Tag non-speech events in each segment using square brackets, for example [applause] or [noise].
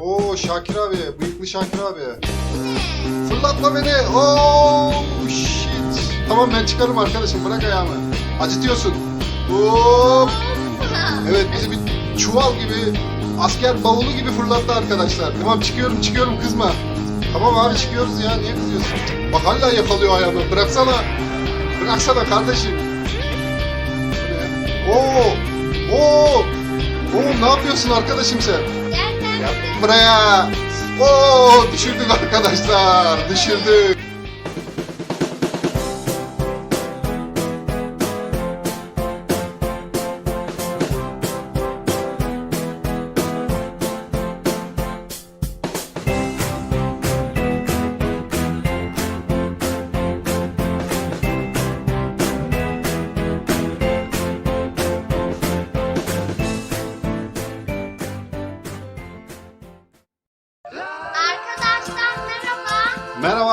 Oo Şakir abi, bıyıklı Şakir abi. Fırlatma beni. Oh shit. Tamam ben çıkarım arkadaşım bırak ayağımı. Acıtıyorsun. Hop. Evet bizi bir çuval gibi asker bavulu gibi fırlattı arkadaşlar. Tamam çıkıyorum çıkıyorum kızma. Tamam abi çıkıyoruz ya niye kızıyorsun? Bak hala yakalıyor ayağımı. Bıraksana. Bıraksana kardeşim. Oo. Oo. Oo ne yapıyorsun arkadaşım sen? Buraya. Oo düşürdük arkadaşlar. Düşürdük.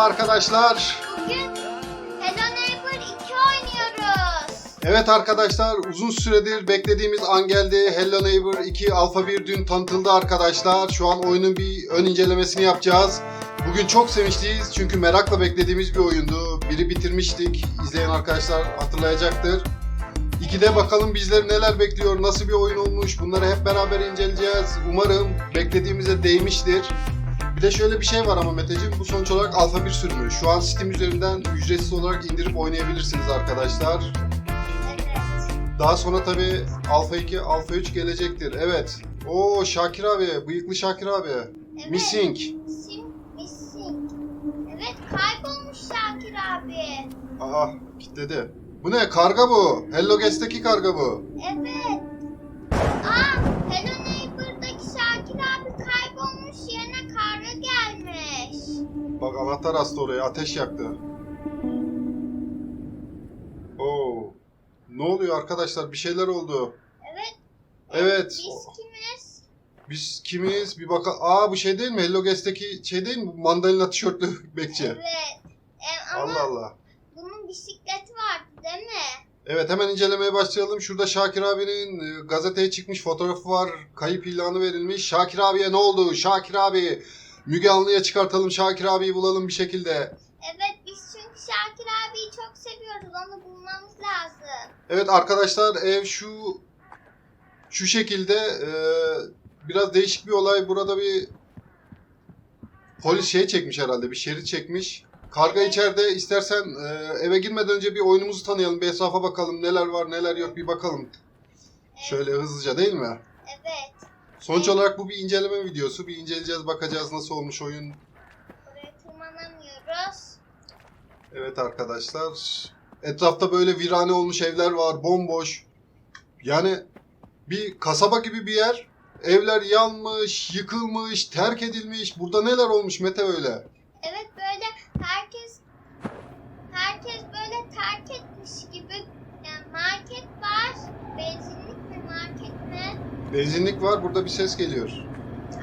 Arkadaşlar. Bugün Hello Neighbor 2 oynuyoruz. Evet arkadaşlar uzun süredir beklediğimiz an geldi. Hello Neighbor 2 Alpha 1 dün tanıtıldı arkadaşlar. Şu an oyunun bir ön incelemesini yapacağız. Bugün çok sevinçliyiz çünkü merakla beklediğimiz bir oyundu. Biri bitirmiştik. İzleyen arkadaşlar hatırlayacaktır. İkide bakalım bizleri neler bekliyor, nasıl bir oyun olmuş bunları hep beraber inceleyeceğiz. Umarım beklediğimize değmiştir. Bir de şöyle bir şey var ama Meteciğim bu sonuç olarak Alpha 1 sürümü. Şu an Steam üzerinden ücretsiz olarak indirip oynayabilirsiniz arkadaşlar. Daha sonra tabi Alpha 2, Alpha 3 gelecektir. Evet. Oo Şakir abi, bıyıklı Şakir abi. evet. Missing. Sim, missing. Evet kaybolmuş Şakir abi. Aha kitledi. Bu ne? Karga bu. Hello Guest'teki karga bu. Evet. Bak anahtar astı oraya. Ateş yaktı. Oo. Ne oluyor arkadaşlar? Bir şeyler oldu. Evet. Evet. Biz kimiz? Biz kimiz? Bir bakalım. Aa bu şey değil mi? Hello Guest'teki şey değil mi? Mandalina tişörtlü [laughs] bekçi. Evet. Em, ama Allah Allah. bunun bisikleti vardı değil mi? Evet hemen incelemeye başlayalım. Şurada Şakir abinin e, gazeteye çıkmış fotoğrafı var. Kayıp ilanı verilmiş. Şakir abiye ne oldu? Şakir abi. Müge Anlı'ya çıkartalım. Şakir abiyi bulalım bir şekilde. Evet biz çünkü Şakir abiyi çok seviyoruz. Onu bulmamız lazım. Evet arkadaşlar ev şu şu şekilde e, biraz değişik bir olay. Burada bir polis şey çekmiş herhalde. Bir şerit çekmiş. Karga içeride istersen e, eve girmeden önce bir oyunumuzu tanıyalım. Bir etrafa bakalım. Neler var neler yok bir bakalım. Şöyle hızlıca değil mi? Evet. Sonuç olarak bu bir inceleme videosu. Bir inceleyeceğiz, bakacağız nasıl olmuş oyun. Buraya tırmanamıyoruz. Evet arkadaşlar. Etrafta böyle virane olmuş evler var, bomboş. Yani bir kasaba gibi bir yer. Evler yanmış, yıkılmış, terk edilmiş. Burada neler olmuş Mete öyle? Evet böyle herkes herkes böyle terk etmiş gibi yani market var. Benzinlik? Benzinlik var, burada bir ses geliyor.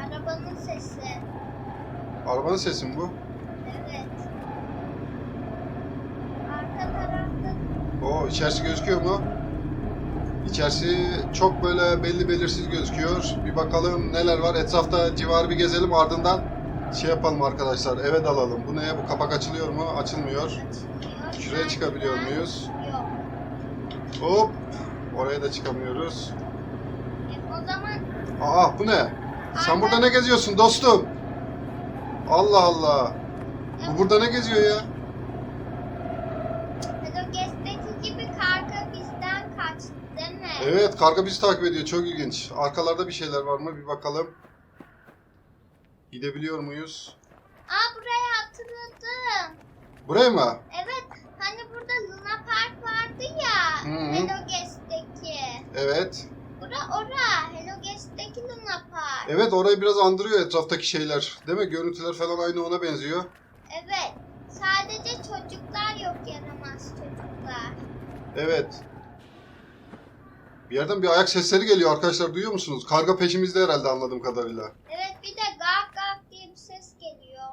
Arabanın sesi. Arabanın sesi mi bu? Evet. Arka tarafta O içerisi gözüküyor mu? İçerisi çok böyle belli belirsiz gözüküyor. Bir bakalım neler var. Etrafta civarı bir gezelim ardından şey yapalım arkadaşlar. Eve dalalım. Bu ne? Bu kapak açılıyor mu? Açılmıyor. açılıyor. Şuraya çıkabiliyor muyuz? Yok. Hop. Oraya da çıkamıyoruz. Aa bu ne? Sen burada ne geziyorsun dostum? Allah Allah. Bu burada ne geziyor ya? Guest'teki gibi karga bizden kaçtı değil mi? Evet karga bizi takip ediyor. Çok ilginç. Arkalarda bir şeyler var mı? Bir bakalım. Gidebiliyor muyuz? Aa burayı hatırladım. Buraya mı? Evet hani burada Luna Park vardı ya. Hı hı. Hello Guest'teki. Evet. Bura ora. Hello Guest'teki Luna Park. Evet orayı biraz andırıyor etraftaki şeyler. Değil mi? Görüntüler falan aynı ona benziyor. Evet. Sadece çocuklar yok yaramaz çocuklar. Evet. Bir yerden bir ayak sesleri geliyor arkadaşlar duyuyor musunuz? Karga peşimizde herhalde anladığım kadarıyla. Evet bir de gak gak diye bir ses geliyor.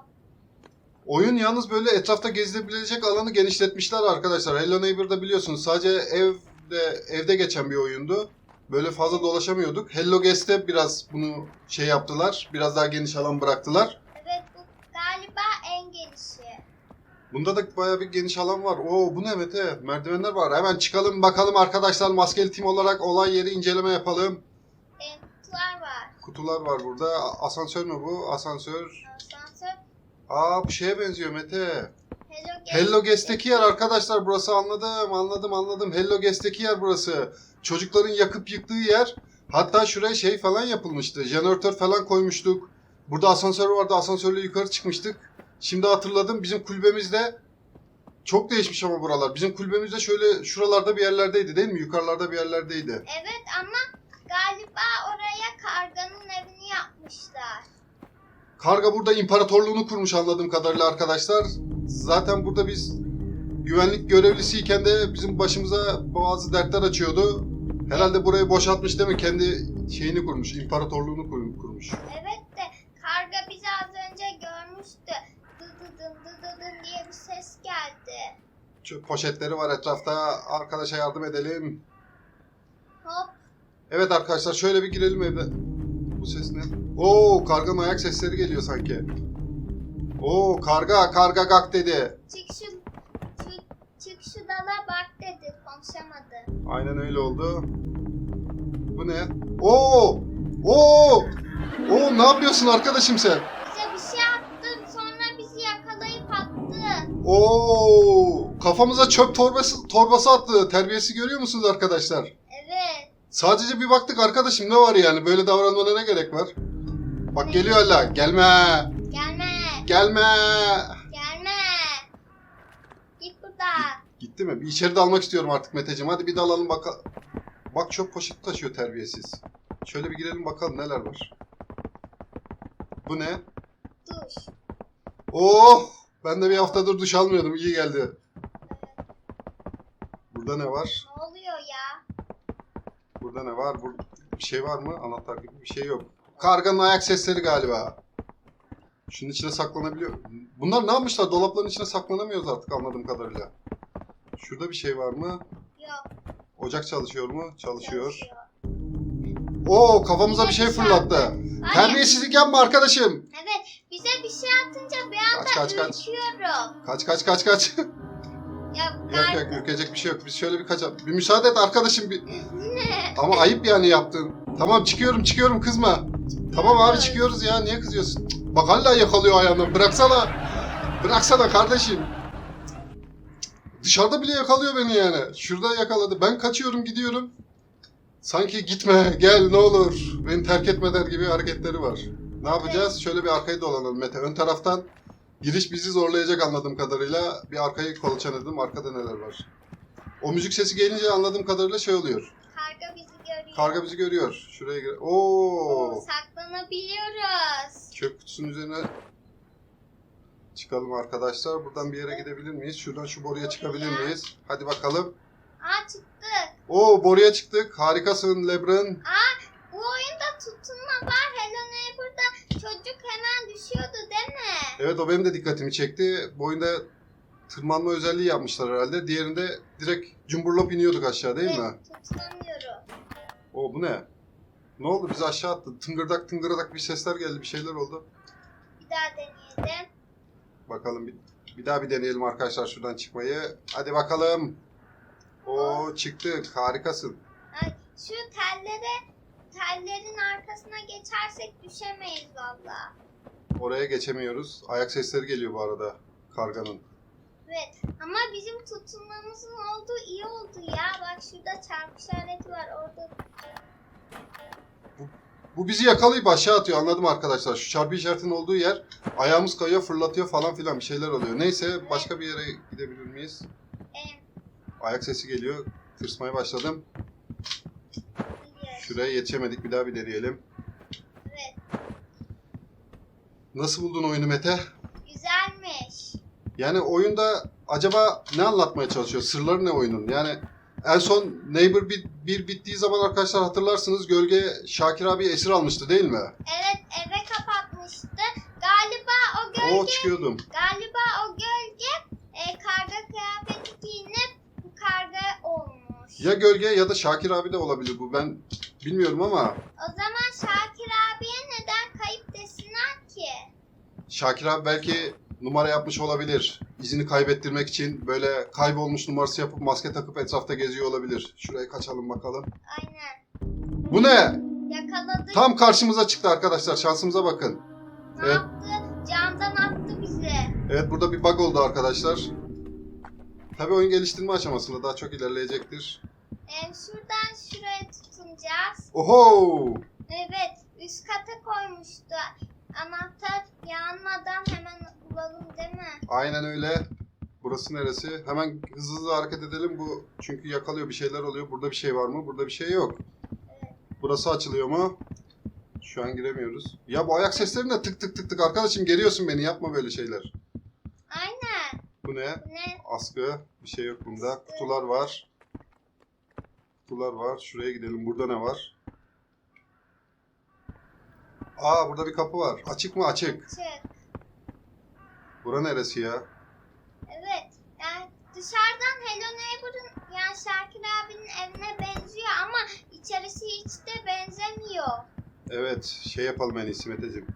Oyun yalnız böyle etrafta gezilebilecek alanı genişletmişler arkadaşlar. Hello Neighbor'da biliyorsunuz sadece evde evde geçen bir oyundu. Böyle fazla dolaşamıyorduk. Hello Guest'te biraz bunu şey yaptılar. Biraz daha geniş alan bıraktılar. Evet bu galiba en genişi. Bunda da bayağı bir geniş alan var. Oo bu ne Mete? Merdivenler var. Hemen çıkalım bakalım arkadaşlar maskeli tim olarak olay yeri inceleme yapalım. E, kutular var. Kutular var burada. Asansör mü bu? Asansör. Asansör. Aa bu şeye benziyor Mete. Hello Guest. Hello Guest'teki yer arkadaşlar burası anladım anladım anladım. Hello Guest'teki yer burası. Çocukların yakıp yıktığı yer. Hatta şuraya şey falan yapılmıştı. Jeneratör falan koymuştuk. Burada asansör vardı. Asansörle yukarı çıkmıştık. Şimdi hatırladım. Bizim kulübemizde çok değişmiş ama buralar. Bizim kulübemizde şöyle şuralarda bir yerlerdeydi değil mi? Yukarılarda bir yerlerdeydi. Evet ama galiba oraya karganın evini yapmışlar. Karga burada imparatorluğunu kurmuş anladığım kadarıyla arkadaşlar. Zaten burada biz güvenlik görevlisiyken de bizim başımıza bazı dertler açıyordu. Herhalde burayı boşaltmış değil mi? Kendi şeyini kurmuş, imparatorluğunu kur- kurmuş. Evet de karga bizi az önce görmüştü. Dıdıdın dıdıdın diye bir ses geldi. Şu poşetleri var etrafta. Arkadaşa yardım edelim. Hop Evet arkadaşlar şöyle bir girelim evde. Bu ses ne? Oo karganın ayak sesleri geliyor sanki. Oo karga karga gak dedi. çık şu, şu çık şu dala bak dedi konuşamadı. Aynen öyle oldu. Bu ne? Oo! Oo! Oo ne yapıyorsun arkadaşım sen? Bize bir şey attı sonra bizi yakalayıp attı. Oo! Kafamıza çöp torbası torbası attı. Terbiyesi görüyor musunuz arkadaşlar? Evet. Sadece bir baktık arkadaşım ne var yani? Böyle davranmana ne gerek var? Bak geliyor hala. Gelme. Gelme. Gelme. Gelme. Git buradan. Gitti mi? Bir içeri dalmak istiyorum artık Meteciğim. Hadi bir dalalım bakalım. Bak çöp poşeti taşıyor terbiyesiz. Şöyle bir girelim bakalım neler var. Bu ne? Duş. Oh! Ben de bir haftadır duş almıyordum. İyi geldi. Burada ne var? Ne oluyor ya? Burada ne var? Burada bir şey var mı? Anahtar gibi bir şey yok. Karganın ayak sesleri galiba. Şunun içine saklanabiliyor. Bunlar ne yapmışlar? Dolapların içine saklanamıyoruz artık anladığım kadarıyla. Şurada bir şey var mı? Yok. Ocak çalışıyor mu? Çalışıyor. Oo kafamıza bir şey fırlattı. Hayır. Terbiyesizlik yapma arkadaşım. Evet. Bize bir şey atınca bir anda Kaç, kaç, kaç. ürküyorum. Kaç kaç kaç kaç. [laughs] Ya yok yok ürkecek bir şey yok. Biz şöyle bir kaçalım. Bir müsaade et arkadaşım bir. Ne? Ama ayıp yani yaptın. Tamam çıkıyorum çıkıyorum kızma. Tamam abi çıkıyoruz ya niye kızıyorsun? Cık, Bak hala yakalıyor ayağını. Bıraksana. Bıraksana kardeşim. Dışarıda bile yakalıyor beni yani. Şurada yakaladı. Ben kaçıyorum gidiyorum. Sanki gitme gel ne olur. Beni terk etme der gibi hareketleri var. Ne yapacağız? Şöyle bir arkayı dolanalım Mete. Ön taraftan giriş bizi zorlayacak anladığım kadarıyla. Bir arkayı kolaçan edelim. Arkada neler var? O müzik sesi gelince anladığım kadarıyla şey oluyor. Karga bizi görüyor. Karga bizi görüyor. Şuraya gir. Oo! Oo, saklanabiliyoruz. Çöp kutusunun üzerine çıkalım arkadaşlar. Buradan bir yere gidebilir miyiz? Şuradan şu boruya çıkabilir miyiz? Hadi bakalım. Aa çıktık. Oo boruya çıktık. Harikasın Lebron. Bu oyunda tutunma var. Neighbor'da çocuk hemen düşüyordu değil mi? Evet o benim de dikkatimi çekti. Bu oyunda tırmanma özelliği yapmışlar herhalde. Diğerinde direkt cumburlop iniyorduk aşağı değil mi? Evet, tutunamıyorum. Oo bu ne? Ne oldu? Bizi aşağı attı. Tıngırdak tıngırdak bir sesler geldi. Bir şeyler oldu. Bir daha deneyelim. Bakalım bir, bir daha bir deneyelim arkadaşlar şuradan çıkmayı. Hadi bakalım. Oo çıktık. Harikasın. Ay, şu tellere tellerin arkasına geçersek düşemeyiz valla. Oraya geçemiyoruz. Ayak sesleri geliyor bu arada karganın. Evet ama bizim tutunmamızın olduğu iyi oldu ya. Bak şurada çarpı işareti var orada. Bu bizi yakalayıp aşağı atıyor anladım arkadaşlar. Şu çarpı işaretinin olduğu yer ayağımız kayıyor fırlatıyor falan filan bir şeyler oluyor. Neyse başka bir yere gidebilir miyiz? E, Ayak sesi geliyor. Tırsmaya başladım. Şuraya yetişemedik bir daha bir deneyelim. Evet Nasıl buldun oyunu Mete? güzelmiş. Yani oyunda acaba ne anlatmaya çalışıyor? Sırları ne oyunun? Yani en son Neighbor 1 bir bittiği zaman arkadaşlar hatırlarsınız gölge Şakir abi esir almıştı değil mi? Evet eve kapatmıştı. Galiba o gölge O çıkıyordum. galiba o gölge e, karga kıyafeti giyinip karga olmuş. Ya gölge ya da Şakir abi de olabilir bu. Ben Bilmiyorum ama O zaman Şakir abiye neden kayıp desinler ki? Şakir abi belki numara yapmış olabilir. İzini kaybettirmek için böyle kaybolmuş numarası yapıp maske takıp etrafta geziyor olabilir. Şuraya kaçalım bakalım. Aynen. Bu ne? Yakaladı. Tam karşımıza çıktı arkadaşlar. Şansımıza bakın. Ne Evet. yaptı? Camdan attı bizi. Evet burada bir bug oldu arkadaşlar. Tabii oyun geliştirme aşamasında daha çok ilerleyecektir. Ee, şuradan şuraya tutunacağız. Oho! Evet. Üst kata koymuştu. Anahtar yanmadan hemen bulalım değil mi? Aynen öyle. Burası neresi? Hemen hızlı hızlı hareket edelim. Bu çünkü yakalıyor bir şeyler oluyor. Burada bir şey var mı? Burada bir şey yok. Burası açılıyor mu? Şu an giremiyoruz. Ya bu ayak sesleri ne? Tık tık tık tık. Arkadaşım geriyorsun beni. Yapma böyle şeyler. Aynen. Bu ne? Ne? Askı. Bir şey yok bunda. Kutular var. Kutular var. Şuraya gidelim. Burada ne var? Aa burada bir kapı var. Açık mı? Açık. Çık. Bura neresi ya? Evet. Yani dışarıdan Hello Neighbor'ın yani Şakir abinin evine benziyor ama içerisi hiç de benzemiyor. Evet, şey yapalım en iyisi Meteciğim.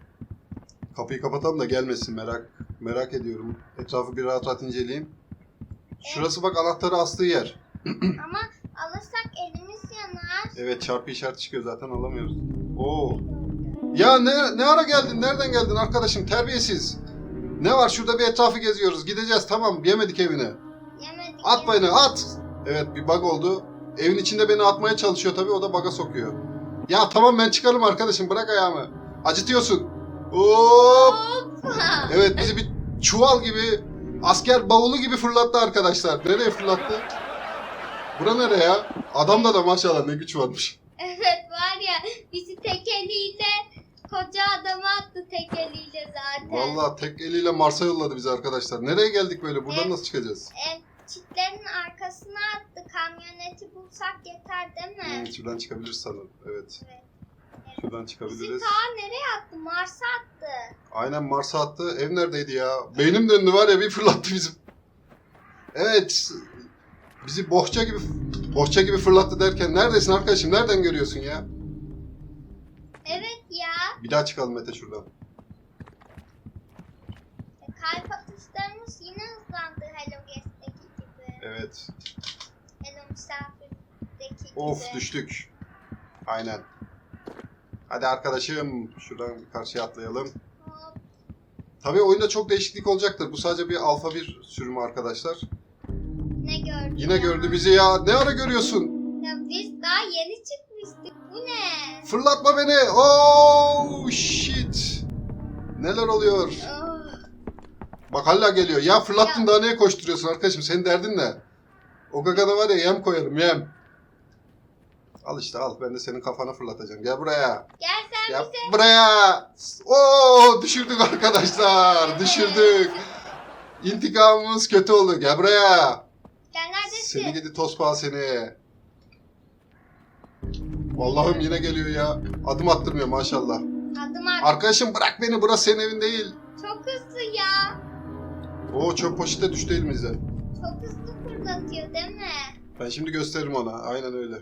Kapıyı kapatalım da gelmesin merak merak ediyorum. Etrafı bir rahat rahat inceleyeyim. Şurası bak anahtarı astığı yer. [clears throat] ama alırsak elimiz yanar. Evet çarpı işareti çıkıyor zaten alamıyoruz. Oo. Ya ne ne ara geldin? Nereden geldin arkadaşım? Terbiyesiz. Ne var şurada bir etrafı geziyoruz. Gideceğiz tamam yemedik evine. Yemedik. At beni at. Evet bir bug oldu. Evin içinde beni atmaya çalışıyor tabii o da bug'a sokuyor. Ya tamam ben çıkarım arkadaşım bırak ayağımı. Acıtıyorsun. Hop. Evet bizi bir çuval gibi asker bavulu gibi fırlattı arkadaşlar. Nereye fırlattı? Bura nereye ya? Adamda da maşallah ne güç varmış. Evet var ya bizi tek eliyle koca adama attı tek eliyle zaten. Vallahi tek eliyle Mars'a yolladı bizi arkadaşlar. Nereye geldik böyle? Buradan Evet. nasıl çıkacağız? E, çitlerin arkasına attı. Kamyoneti bulsak yeter değil mi? Hmm, şuradan çıkabiliriz sanırım. Evet. Evet. Şuradan Bizi çıkabiliriz. ta nereye attı? Mars'a attı. Aynen Mars'a attı. Ev neredeydi ya? Beynim döndü var ya bir fırlattı bizi. Evet. Bizi bohça gibi bohça gibi fırlattı derken neredesin arkadaşım? Nereden görüyorsun ya? Evet ya. Bir daha çıkalım Mete şuradan. E, kalp atışlarımız yine hızlandı Hello Guest'teki gibi. Evet. Hello Misafir'deki gibi. Of düştük. Aynen. Hadi arkadaşım şuradan karşıya atlayalım. Hop. Tabii oyunda çok değişiklik olacaktır. Bu sadece bir alfa bir sürümü arkadaşlar. Yine gördü bizi ya. Ne ara görüyorsun? Ya biz daha yeni çıkmıştık. Bu ne? Fırlatma beni. Oh shit. Neler oluyor? Oh. Bak hala geliyor. Ya fırlattın Ya. daha neye koşturuyorsun arkadaşım? Senin derdin ne? O gagana var ya yem koyarım yem. Al işte al. Ben de senin kafana fırlatacağım. Gel buraya. Gel sen Gel bize. buraya. Oo düşürdük arkadaşlar. Düşürdük. İntikamımız kötü oldu. Gel buraya. Seni gidi tospa seni. Allah'ım yine geliyor ya. Adım attırmıyor maşallah. Adım at. Arkadaşım bırak beni. Burası senin evin değil. Çok hızlı ya. Oo çöp poşete düştü elimize. Çok hızlı fırlatıyor değil mi? Ben şimdi gösteririm ona. Aynen öyle.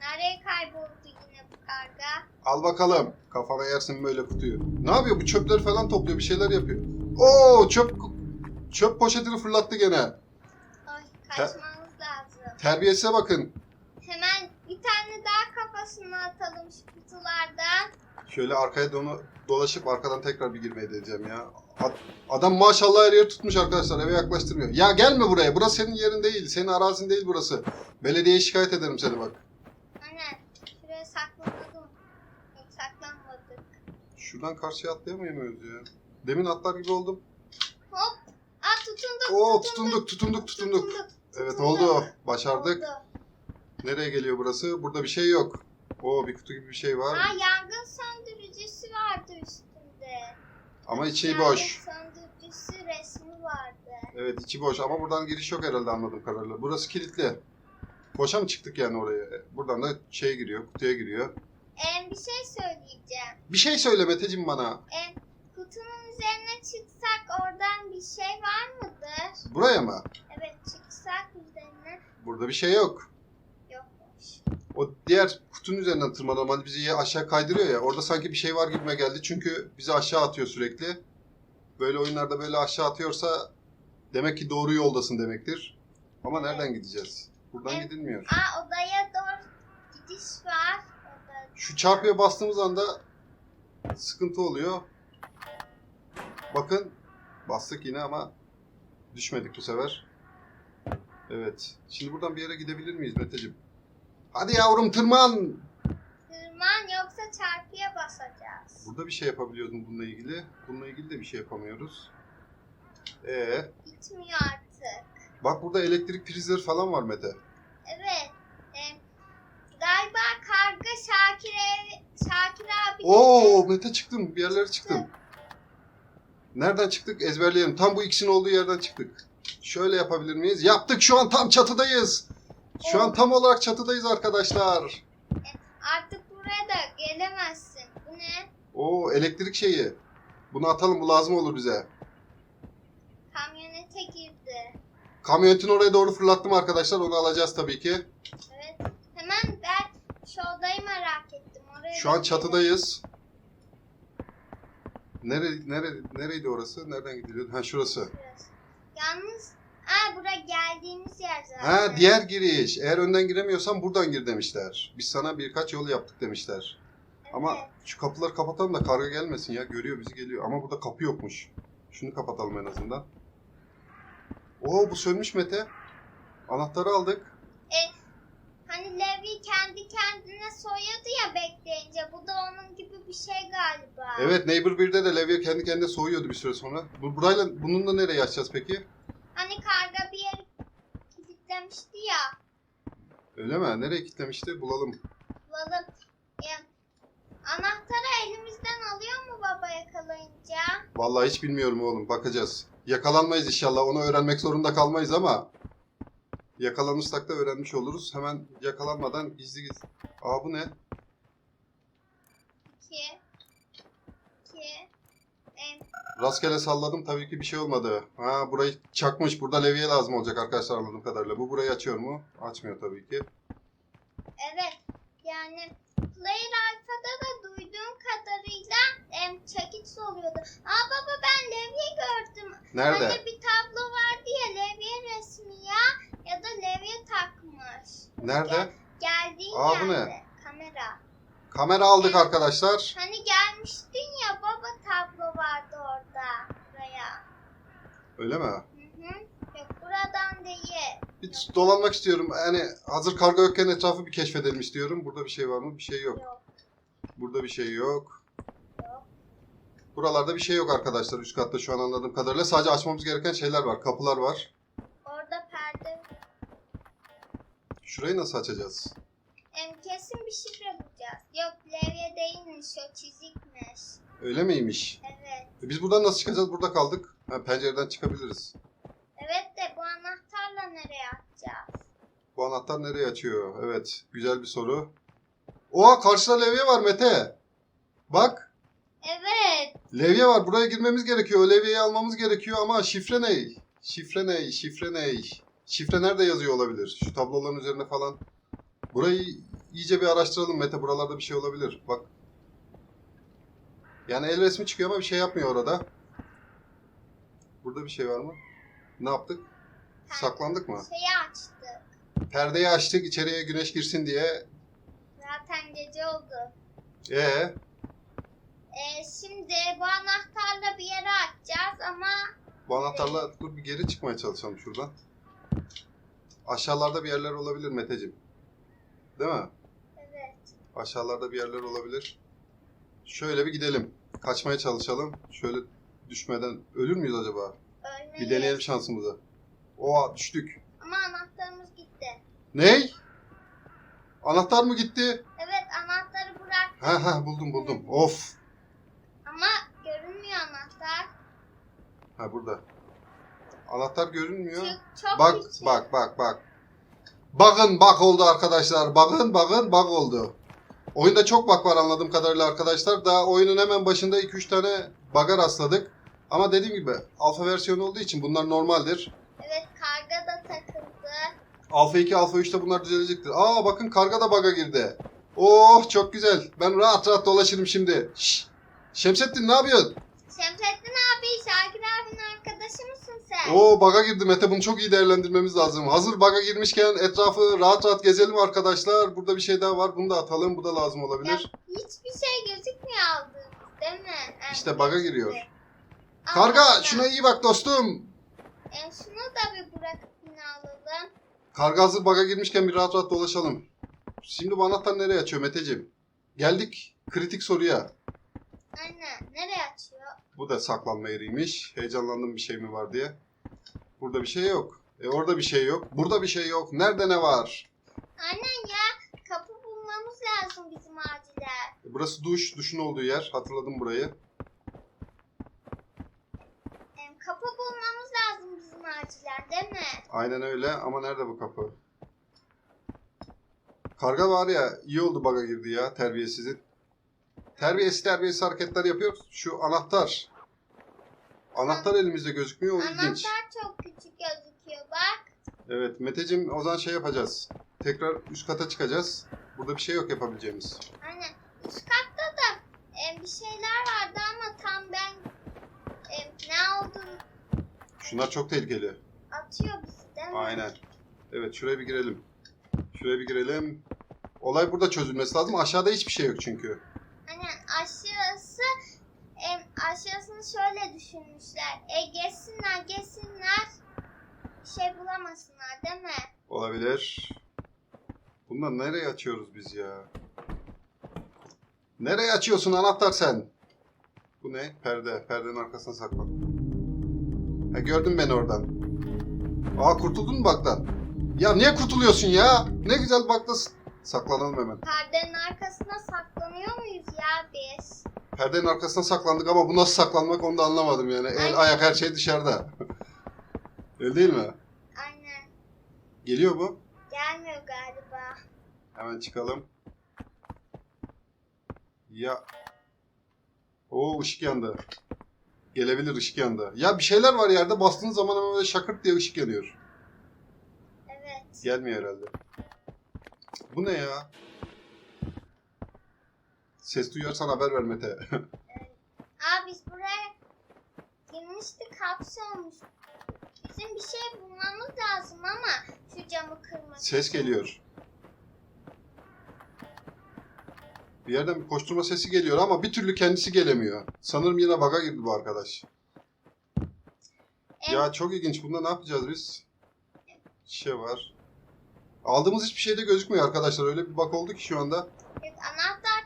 Nereye kayboldu yine bu karga? Al bakalım. Kafana yersin böyle kutuyu. Ne yapıyor? Bu çöpleri falan topluyor. Bir şeyler yapıyor. Oo çöp çöp poşetini fırlattı gene. Ay kaçmamız lazım. Terbiyesize bakın. Hemen bir tane daha kafasına atalım şu kutulardan. Şöyle arkaya donu, dolaşıp arkadan tekrar bir girmeye deneyeceğim ya. Ad- Adam maşallah her yeri tutmuş arkadaşlar. Eve yaklaştırmıyor. Ya gelme buraya. Burası senin yerin değil. Senin arazin değil burası. Belediyeye şikayet ederim seni bak. Aynen. Şuraya saklanalım. Yok saklanmadık. Şuradan karşıya atlayamıyor muyuz ya? Demin atlar gibi oldum. Hop. Aa tutunduk. Oo tutunduk tutunduk tutunduk. Evet oldu. Başardık. Nereye geliyor burası? Burada bir şey yok. Oo bir kutu gibi bir şey var. Aa yangın söndürücüsü vardı üstünde. Ama içi Yangın boş. söndürücüsü resmi vardı. Evet içi boş ama buradan giriş yok herhalde anladığım kadarıyla. Burası kilitli. Boşa mı çıktık yani oraya? Buradan da şey giriyor, kutuya giriyor. Ee, bir şey söyleyeceğim. Bir şey söyle Meteciğim bana. Ee, kutunun üzerine çıksak oradan bir şey var mıdır? Buraya mı? Evet üzerine Burada bir şey yok. yokmuş. O diğer kutunun üzerinden tırmanalım. Hani bizi aşağı kaydırıyor ya. Orada sanki bir şey var gibime geldi. Çünkü bizi aşağı atıyor sürekli. Böyle oyunlarda böyle aşağı atıyorsa demek ki doğru yoldasın demektir. Ama nereden gideceğiz? Buradan Evet. gidilmiyor. Aa odaya doğru gidiş var. Oda. Şu çarpıya bastığımız anda sıkıntı oluyor. Bakın bastık yine ama düşmedik bu sefer. Evet. Şimdi buradan bir yere gidebilir miyiz Meteciğim? Hadi yavrum tırman. Tırman yoksa çarpıya basacağız. Burada bir şey yapabiliyoruz mu bununla ilgili? Bununla ilgili de bir şey yapamıyoruz. Ee, Gitmiyor artık. bak burada elektrik prizleri falan var Mete. Evet. E, galiba karga Şakir, ev, Şakir abi Oo Mete çıktım. Bir yerlere çıktım. Nereden çıktık? Ezberleyelim. Tam bu ikisinin olduğu yerden çıktık. Şöyle yapabilir miyiz? Yaptık. Şu an tam çatıdayız. Şu an tam olarak çatıdayız arkadaşlar. Artık buraya da gelemezsin. Bu ne? Oo elektrik şeyi. Bunu atalım. Bu lazım olur bize. Kamyonete girdi. Kamyonetin oraya doğru fırlattım arkadaşlar. Onu alacağız tabii ki. Evet. Hemen ben şu odayı merak ettim. Oraya Şu an da çatıdayız. Nere, nere, nereydi orası? Nereden gidiliyordu? Ha şurası. gidiyoruz. Yalnız Aa bura geldiğimiz yer zaten. Ha diğer giriş. Eğer önden giremiyorsan buradan gir demişler. Biz sana birkaç yol yaptık demişler. Ama Evet. şu kapıları kapatalım da karga gelmesin ya. Görüyor bizi geliyor. Ama burada kapı yokmuş. Şunu kapatalım en azından. Oo bu sönmüş Mete. Anahtarı aldık. Hani Levi kendi kendine soyuyordu ya bekleyince. Bu da onun gibi bir şey galiba. Evet Neighbor 1'de de Levye kendi kendine soğuyordu bir süre sonra. Bu burayla bununla nereye açacağız peki? Hani karga bir yere kilitlemişti ya. Öyle mi? Nereye kilitlemişti? Bulalım. Bulalım. Ya, anahtarı elimizden alıyor mu baba yakalayınca? Vallahi hiç bilmiyorum oğlum. Bakacağız. Yakalanmayız inşallah. Onu öğrenmek zorunda kalmayız ama yakalanırsak da öğrenmiş oluruz. Hemen yakalanmadan gizli gizli. Aa bu ne? İki. İki. Em, Rastgele salladım tabii ki bir şey olmadı. Ha burayı çakmış. Burada levye lazım olacak arkadaşlar anladığım kadarıyla. Bu burayı açıyor mu? Açmıyor tabii ki. evet. Yani Player Alpha'da da duyduğum kadarıyla em, çekiç oluyordu. Aa baba ben levye gördüm. Nerede? Hani bir tablo vardı ya levye resmi ya. Ya da levye takmış. Nerede? Geldiğin Aa, bu ne? yerde. Kamera. Kamera aldık arkadaşlar. Hani gelmiştin ya baba tablo vardı orada. Buraya. Öyle mi? Hı hı. Yok buradan değil. Bir dolanmak istiyorum. Yani hazır kargo yokken etrafı bir keşfedelim istiyorum. Burada bir şey var mı? Bir şey yok. Yok. Burada bir şey yok. Yok. Buralarda bir şey yok arkadaşlar. Üst katta şu an anladığım kadarıyla. Sadece açmamız gereken şeyler var. Kapılar var. Orada perde. Şurayı nasıl açacağız? Em, kesin bir şifre bulacağız. Yok levye değilmiş o çizikmiş. Öyle miymiş? Evet. E biz buradan nasıl çıkacağız? Burada kaldık. Ha, pencereden çıkabiliriz. Evet de bu anahtarla nereye atacağız? Bu anahtar nereye açıyor? Evet. Güzel bir soru. Oha karşıda levye var Mete. Bak. Evet. Levye var. Buraya girmemiz gerekiyor. O levyeyi almamız gerekiyor ama şifre ne? Şifre ne? Şifre ne? Şifre nerede yazıyor olabilir? Şu tabloların üzerine falan. Burayı iyice bir araştıralım Mete. Buralarda bir şey olabilir. Bak. Yani el resmi çıkıyor ama bir şey yapmıyor orada. Burada bir şey var mı? Ne yaptık? Saklandık mı? Şeyi açtık. Perdeyi açtık içeriye güneş girsin diye. Zaten gece oldu. Ee, Ee, şimdi bu anahtarla bir yere açacağız ama bu anahtarla dur bir geri çıkmaya çalışalım şuradan. Aşağılarda bir yerler olabilir Meteciğim. Değil mi? evet. Aşağılarda bir yerler olabilir. Şöyle bir gidelim. Kaçmaya çalışalım. Şöyle düşmeden ölür müyüz acaba? Ölmeyiz. Bir deneyelim şansımızı. Oha düştük. Ama anahtarımız gitti. Ney? Anahtar mı gitti? Evet anahtarı bırak Ha ha buldum buldum. Of. ama görünmüyor anahtar. Ha burada. Anahtar görünmüyor. Çok, çok Bak küçük. bak bak bak. Bakın bak oldu arkadaşlar. Bakın bakın bak oldu. Oyunda çok bak var anladığım kadarıyla arkadaşlar. Daha oyunun hemen başında 2-3 tane bug'a rastladık. Ama dediğim gibi alfa versiyonu olduğu için bunlar normaldir. Evet karga da takıldı. Alfa 2, alfa 3'te bunlar düzelecektir. Aa bakın karga da bug'a girdi. Oh çok güzel. Ben rahat rahat dolaşırım şimdi. Şşş. Şemsettin ne yapıyorsun? Şemsettin abi, Şakir abinin arkadaşı mısın sen? Oo baga girdi Mete bunu çok iyi değerlendirmemiz lazım. Hazır baga girmişken etrafı rahat rahat gezelim arkadaşlar. Burada bir şey daha var. Bunu da atalım. Bu da lazım Ya, olabilir. hiçbir şey gözükmüyor aldığımız değil mi? Evet, İşte baga giriyor. Karga şuna iyi bak dostum. E, şunu da bir bırakıp yine alalım. Karga hazır baga girmişken bir rahat rahat dolaşalım. Şimdi bu anahtar nereye açıyor Meteciğim? Geldik kritik soruya. Aynen. Nereye açıyor? Bu da saklanma yeriymiş. Heyecanlandım bir şey mi var diye. Burada bir şey yok. E orada bir şey yok. Burada bir şey yok. Nerede ne var? Aynen ya. Kapı bulmamız lazım bizim acilen. E burası duş. Duşun olduğu yer. Hatırladım burayı. E, kapı bulmamız lazım bizim acilen değil mi? Aynen öyle ama nerede bu kapı? Karga var ya iyi oldu baga girdi ya terbiyesizin. Terbiyesiz terbiyesiz hareketler yapıyor. Şu anahtar. Anahtar elimizde gözükmüyor o ilginç. Anahtar çok küçük gözüküyor bak. Evet Meteciğim o zaman şey yapacağız. Tekrar üst kata çıkacağız. Burada bir şey yok yapabileceğimiz. Aynen. Üst katta da e, bir şeyler vardı ama tam ben e, ne olduğunu Şunlar çok tehlikeli. atıyor bizi değil mi? Aynen. Evet şuraya bir girelim. Şuraya bir girelim. Olay burada çözülmesi lazım. Aşağıda hiçbir şey yok çünkü. Aşağısını şöyle düşünmüşler. E geçsinler geçsinler şey bulamasınlar değil mi? Olabilir. Bundan nereye açıyoruz biz ya? Nereye açıyorsun anahtar sen? Bu ne? Perde. Perdenin arkasına saklan. Ha gördün beni oradan. Aa kurtuldun mu baktan? Ya niye kurtuluyorsun ya? Ne güzel baktasın. Saklanalım hemen. Perdenin arkasına saklanıyor muyuz ya biz? Perdenin arkasına saklandık ama bu nasıl saklanmak onu da anlamadım yani. El, Aynen. ayak her şey dışarıda. Öyle değil mi? Aynen. Geliyor bu. Gelmiyor galiba. Hemen çıkalım. Ya. O ışık yandı. Gelebilir ışık yandı. Ya bir şeyler var yerde bastığın zaman hemen böyle şakırt diye ışık yanıyor. Evet. Gelmiyor herhalde. Bu ne ya? Ses duyarsan haber ver Mete. [laughs] Aa biz buraya girmiştik hapsolmuş. Bizim bir şey bulmamız lazım ama şu camı kırmak Ses geliyor. Bir yerden bir koşturma sesi geliyor ama bir türlü kendisi gelemiyor. Sanırım yine baga girdi bu arkadaş. Evet. Ya çok ilginç. Bunda ne yapacağız biz? Şey var. Aldığımız hiçbir şey de gözükmüyor arkadaşlar. Öyle bir bak oldu ki şu anda. Evet, anahtar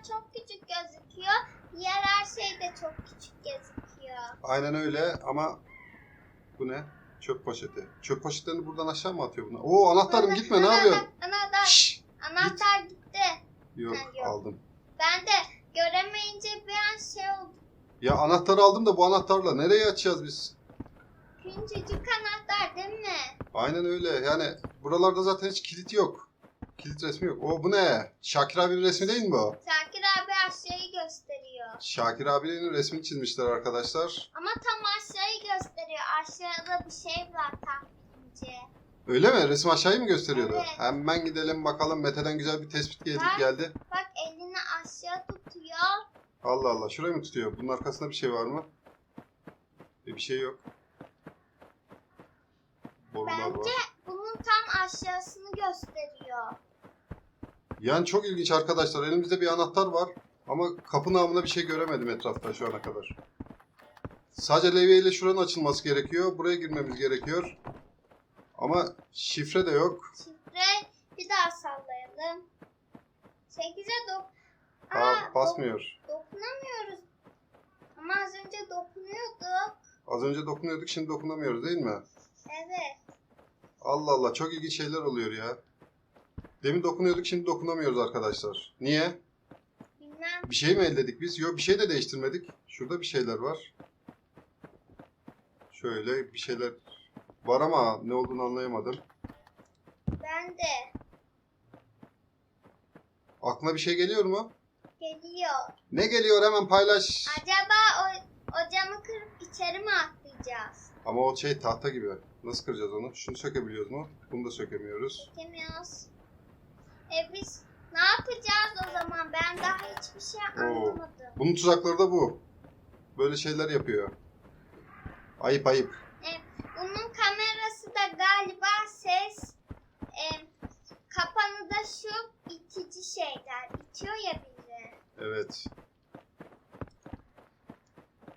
gözüküyor. Diğer her şey de çok küçük gözüküyor. Aynen öyle ama bu ne? Çöp poşeti. Çöp poşetlerini buradan aşağı mı atıyor bunlar? Oo anahtarım Ana- gitme ne anahtar- yapıyorsun? Anahtar, Şşş! anahtar gitti. Yok, Ha, yok. aldım. Ben de göremeyince bir an şey oldu. Ya anahtarı aldım da bu anahtarla nereye açacağız biz? Küçücük anahtar değil mi? Aynen öyle. Yani buralarda zaten hiç kilit yok. Kilit resmi yok. O bu ne? Şakir abinin resmi değil mi bu? Şakir abi. Şakir abinin resmini çizmişler arkadaşlar. Ama tam aşağıyı gösteriyor. Aşağıda bir şey var tahminimce. Öyle mi? Resim aşağıyı mı gösteriyordu? Evet. Hemen gidelim bakalım. Mete'den güzel bir tespit geldi. Bak. geldi. Bak elini aşağı tutuyor. Allah Allah. Şurayı mı tutuyor? Bunun arkasında bir şey var mı? E, bir şey yok. Borular Bence var. bunun tam aşağısını gösteriyor. Yani çok ilginç arkadaşlar. Elimizde bir anahtar var. Ama kapı namına bir şey göremedim etrafta şu ana kadar. Sadece levyeyle şuranın açılması gerekiyor. Buraya girmemiz gerekiyor. Ama şifre de yok. Şifre bir daha sallayalım. 8'e dok... Aa, Aa, basmıyor. dok- dokunamıyoruz. Ama az önce dokunuyorduk. Az önce dokunuyorduk şimdi dokunamıyoruz değil mi? Evet. Allah Allah çok ilginç şeyler oluyor ya. Demin dokunuyorduk şimdi dokunamıyoruz arkadaşlar. Niye? Bir şey mi elledik biz? Yok bir şey de değiştirmedik. Şurada bir şeyler var. Şöyle bir şeyler var ama ne olduğunu anlayamadım. Ben de. Aklına bir şey geliyor mu? Geliyor. Ne geliyor hemen paylaş. Acaba o, o camı kırıp içeri mi atlayacağız? Ama o şey tahta gibi. Nasıl kıracağız onu? Şunu sökebiliyoruz mu? Bunu da sökemiyoruz. Çekemiyoruz. E biz Ne yapacağız o zaman? Ben daha hiçbir şey anlamadım. Bunun tuzakları da bu. Böyle şeyler yapıyor. Ayıp ayıp. Evet, bunun kamerası da galiba ses e, kapanı da şu itici şeyler. İtiyor ya bizi. Evet.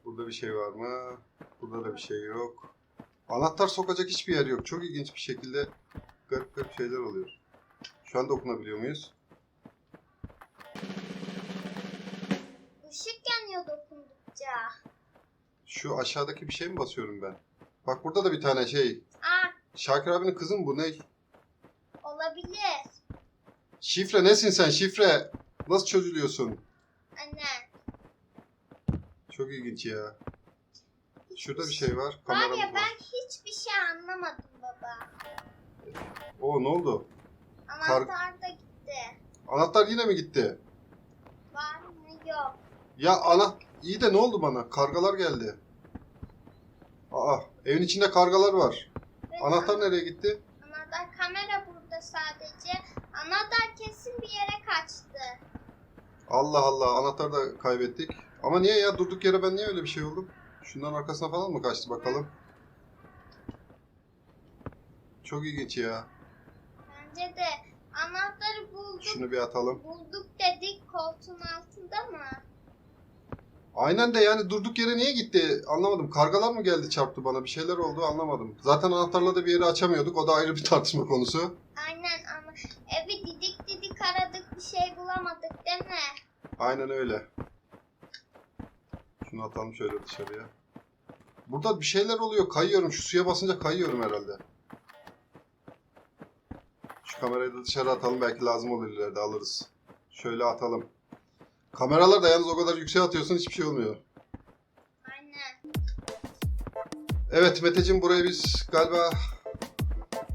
Burada bir şey var mı? Burada da bir şey yok. Anahtar sokacak hiçbir yer yok. Çok ilginç bir şekilde garip garip şeyler oluyor. Şu anda okunabiliyor muyuz? Işık yanıyor dokundukça. Şu aşağıdaki bir şey mi basıyorum ben? Bak burada da bir tane şey. Aa Şakir abinin kızı mı bu ne? olabilir. Şifre nesin sen şifre? Nasıl çözülüyorsun? Anne. Çok ilginç ya. Şurada bir şey var. Var Kameramız ya var. ben hiçbir şey anlamadım baba. Oo ne oldu? Anahtar da gitti. Anahtar yine mi gitti? Mı? Yok. Ya ana iyi de ne oldu bana? Kargalar geldi. Aa evin içinde kargalar var. Ve Anahtar nereye gitti? Anahtar kamera burada sadece. Anahtar kesin bir yere kaçtı. Allah Allah anahtar da kaybettik. Ama niye ya durduk yere ben niye öyle bir şey oldum? Şundan arkasına falan mı kaçtı bakalım? Çok ilginç ya. Bence de anahtarı bulduk. Şunu bir atalım. Bulduk dedik koltuğun altında mı? Aynen de yani durduk yere niye gitti? Anlamadım. Kargalar mı geldi çarptı bana? Bir şeyler oldu anlamadım. Zaten anahtarla da bir yeri açamıyorduk. O da ayrı bir [laughs] tartışma konusu. Aynen ama evi didik didik aradık bir şey bulamadık değil mi? Aynen öyle. Şunu atalım şöyle dışarıya. Burada bir şeyler oluyor. Kayıyorum. Şu suya basınca kayıyorum herhalde. Şu kamerayı da dışarı atalım. Belki lazım olur ileride alırız. Şöyle atalım. Kameralar da yalnız o kadar yükseğe atıyorsun hiçbir şey olmuyor. Aynen. Evet Meteciğim burayı biz galiba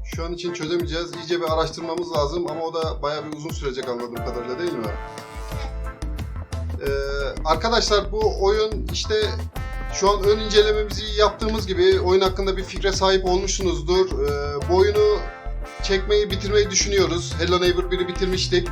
şu an için çözemeyeceğiz. İyice bir araştırmamız lazım ama o da bayağı bir uzun sürecek anladığım kadarıyla değil mi? Ee, arkadaşlar bu oyun işte şu an ön incelememizi yaptığımız gibi oyun hakkında bir fikre sahip olmuşsunuzdur. Ee, bu oyunu çekmeyi bitirmeyi düşünüyoruz. Hello Neighbor 1'i bitirmiştik.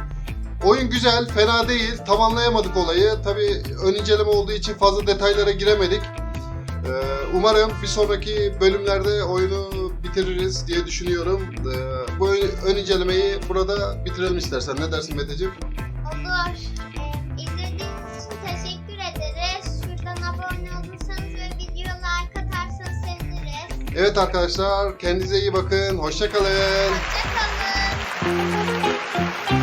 Oyun güzel, fena değil. Tamamlayamadık olayı. Tabii ön inceleme olduğu için fazla detaylara giremedik. Ee, umarım bir sonraki bölümlerde oyunu bitiririz diye düşünüyorum. Ee, bu ön incelemeyi burada bitirelim istersen. Ne dersin Meteciğim? Olur. Evet arkadaşlar kendinize iyi bakın. Hoşçakalın. Hoşçakalın.